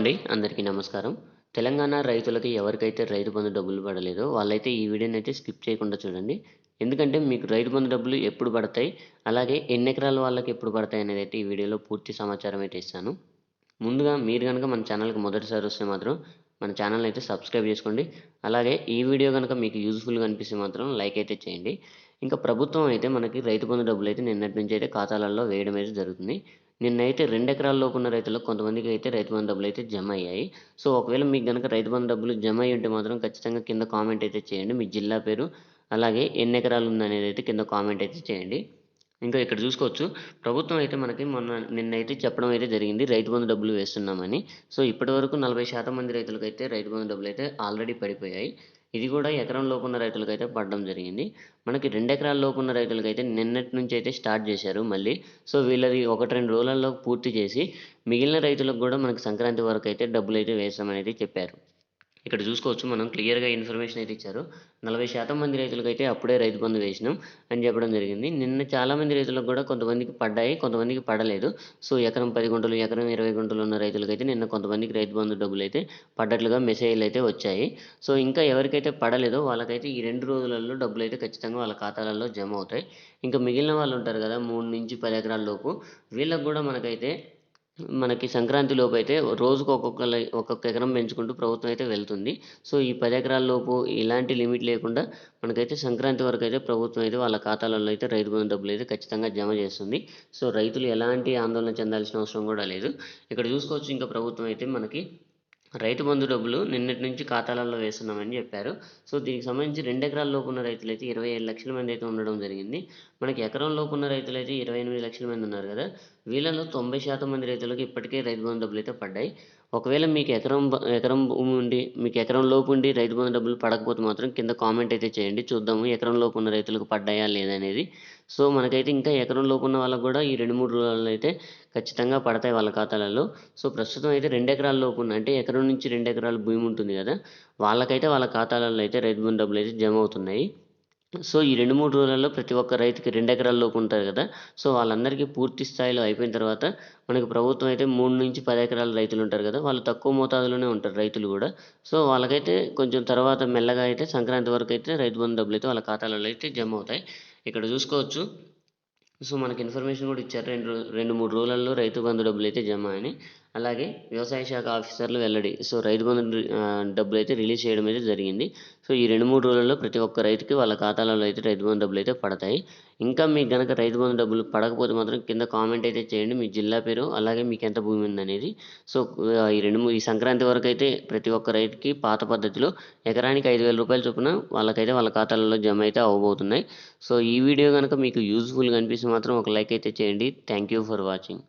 అండి అందరికీ నమస్కారం. తెలంగాణ రైతులకి ఎవరికైతే రైతు బంధు డబ్బులు పడలేదో వాళ్ళైతే ఈ వీడియోని అయితే స్కిప్ చేయకుండా చూడండి. ఎందుకంటే మీకు రైతు బంధు డబ్బులు ఎప్పుడు పడతాయి? అలాగే ఎన్ని ఎకరాల వాళ్ళకి ఎప్పుడు పడతాయి అనేది అయితే ఈ వీడియోలో పూర్తి సమాచారం అయితే ఇస్తాను. ముందుగా మీరు కనుక మన ఛానల్కి మొదటిసారి వస్తే మాత్రం మన ఛానల్ అయితే సబ్స్క్రైబ్ చేసుకోండి. అలాగే ఈ వీడియో కనుక మీకు యూజ్ఫుల్గా అనిపిస్తే మాత్రం లైక్ అయితే చేయండి. ఇంకా ప్రభుత్వం అయితే మనకి రైతు బంధు డబ్బులు అయితే నిన్నటి నుంచి అయితే ఖాతాలలో వేయడం అయితే జరుగుతుంది. నిన్నైతే రెండు ఎకరాల లోపు ఉన్న రైతులకు కొంతమందికి అయితే రైతు బంధు డబ్బులు అయితే జమ అయ్యాయి. సో ఒకవేళ మీకు కనుక రైతు బంధు డబ్బులు జమ అయ్యి ఉంటే మాత్రం ఖచ్చితంగా కింద కామెంట్ అయితే చేయండి. మీ జిల్లా పేరు అలాగే ఎన్ని ఎకరాలు ఉందనేది అయితే కింద కామెంట్ అయితే చేయండి. ఇంకా ఇక్కడ చూసుకోవచ్చు. ప్రభుత్వం అయితే మనకి మొన్న నిన్నైతే చెప్పడం అయితే జరిగింది రైతు బంధు డబ్బులు వేస్తున్నామని. సో ఇప్పటి వరకు నలభై శాతం మంది రైతులకు అయితే రైతు బంధు డబ్బులు అయితే ఆల్రెడీ పడిపోయాయి. ఇది కూడా ఎకరం లోపున్న రైతులకైతే రైతులకు అయితే పడడం జరిగింది. మనకి రెండు ఎకరాల లోపున్న రైతులకు అయితే నిన్నటి నుంచి అయితే స్టార్ట్ చేశారు మళ్ళీ. సో వీళ్ళది ఒకటి రెండు రోజులలో పూర్తి చేసి మిగిలిన రైతులకు కూడా మనకి సంక్రాంతి వరకు అయితే డబ్బులు అయితే వేస్తామని అయితే చెప్పారు. ఇక్కడ చూసుకోవచ్చు మనం క్లియర్గా ఇన్ఫర్మేషన్ అయితే ఇచ్చారు. నలభై శాతం మంది రైతులకైతే అప్పుడే రైతు బంధు వేసినాం అని చెప్పడం జరిగింది. నిన్న చాలామంది రైతులకు కూడా కొంతమందికి పడ్డాయి కొంతమందికి పడలేదు. సో ఎకరం పది గుంటలు ఎకరం ఇరవై గుంటలు ఉన్న రైతులకైతే నిన్న కొంతమందికి రైతు బంధు డబ్బులు అయితే పడ్డట్లుగా మెసేజ్లు అయితే వచ్చాయి. సో ఇంకా ఎవరికైతే పడలేదో వాళ్ళకైతే ఈ రెండు రోజులలో డబ్బులు అయితే ఖచ్చితంగా వాళ్ళ ఖాతాలలో జమ అవుతాయి. ఇంకా మిగిలిన వాళ్ళు ఉంటారు కదా మూడు నుంచి పది ఎకరాల లోపు వీళ్ళకు కూడా మనకైతే మనకి సంక్రాంతి లోపు అయితే రోజుకు ఒక్కొక్క లై ఒక్కొక్క ఎకరం పెంచుకుంటూ ప్రభుత్వం అయితే వెళ్తుంది. సో ఈ పది ఎకరాల లోపు ఇలాంటి లిమిట్ లేకుండా మనకైతే సంక్రాంతి వరకు అయితే ప్రభుత్వం అయితే వాళ్ళ ఖాతాలలో అయితే రైతు బంధు డబ్బులు అయితే ఖచ్చితంగా జమ చేస్తుంది. సో రైతులు ఎలాంటి ఆందోళన చెందాల్సిన అవసరం కూడా లేదు. ఇక్కడ చూసుకోవచ్చు ఇంకా ప్రభుత్వం అయితే మనకి రైతు బంధు డబ్బులు నిన్నటి నుంచి ఖాతాలలో వేస్తున్నామని చెప్పారు. సో దీనికి సంబంధించి రెండు ఎకరాల లోపు ఉన్న రైతులు అయితే ఇరవై ఏడు లక్షల మంది అయితే ఉండడం జరిగింది. మనకి ఎకరం లోపు ఉన్న రైతులు అయితే ఇరవై ఎనిమిది లక్షల మంది ఉన్నారు కదా. వీళ్ళలో తొంభై శాతం మంది రైతులకు ఇప్పటికే రైతు బంధు డబ్బులు అయితే పడ్డాయి. ఒకవేళ మీకు ఎకరం ఎకరం భూమి ఉండి మీకు ఎకరం లోపు ఉండి రైతు బంధు డబ్బులు పడకపోతే మాత్రం కింద కామెంట్ అయితే చేయండి. చూద్దాము ఎకరం లోపు ఉన్న రైతులకు పడ్డాయా లేదనేది సో మనకైతే ఇంకా ఎకరం లోపు ఉన్న వాళ్ళకు కూడా ఈ రెండు మూడు రోజుల్లో అయితే ఖచ్చితంగా పడతాయి వాళ్ళ ఖాతాలలో. సో ప్రస్తుతం అయితే రెండు ఎకరాల లోపు ఉన్న అంటే ఎకరం నుంచి రెండు ఎకరాల భూమి ఉంటుంది కదా వాళ్ళకైతే వాళ్ళ ఖాతాలలో అయితే రైతు బంధు డబ్బులు అయితే జమ అవుతున్నాయి. సో ఈ రెండు మూడు రోజులలో ప్రతి ఒక్క రైతుకి రెండు ఎకరాల లోపు ఉంటారు కదా. సో వాళ్ళందరికీ పూర్తి స్థాయిలో అయిపోయిన తర్వాత మనకి ప్రభుత్వం అయితే మూడు నుంచి పది ఎకరాల రైతులు ఉంటారు కదా. వాళ్ళు తక్కువ మోతాదులోనే ఉంటారు రైతులు కూడా. సో వాళ్ళకైతే కొంచెం తర్వాత మెల్లగా అయితే సంక్రాంతి వరకు అయితే రైతు బంధు డబ్బులు అయితే వాళ్ళ ఖాతాలలో అయితే జమ అవుతాయి. ఇక్కడ చూసుకోవచ్చు. సో మనకి ఇన్ఫర్మేషన్ కూడా ఇచ్చారు. రెండు రెండు మూడు రోజులలో రైతు బంధు డబ్బులు అయితే జమ అని అలాగే వ్యవసాయ శాఖ ఆఫీసర్లు వెల్లడి. సో రైతు బంధు డబ్బులు అయితే రిలీజ్ చేయడం అయితే జరిగింది. సో ఈ రెండు మూడు రోజుల్లో ప్రతి ఒక్క రైతుకి వాళ్ళ ఖాతాలలో అయితే రైతు బంధు డబ్బులు అయితే పడతాయి. ఇంకా మీకు కనుక రైతు బంధు డబ్బులు పడకపోతే మాత్రం కింద కామెంట్ అయితే చేయండి. మీ జిల్లా పేరు అలాగే మీకు ఎంత భూమి ఉందనేది. సో ఈ రెండు ఈ సంక్రాంతి వరకు అయితే ప్రతి ఒక్క రైతుకి పాత పద్ధతిలో ఎకరానికి ఐదు వేల రూపాయలు చొప్పున వాళ్ళకైతే వాళ్ళ ఖాతాలలో జమ అయితే అవ్వబోతున్నాయి. సో ఈ వీడియో కనుక మీకు యూజ్ఫుల్గా అనిపిస్తే మాత్రం ఒక లైక్ అయితే చేయండి. Thank you for watching.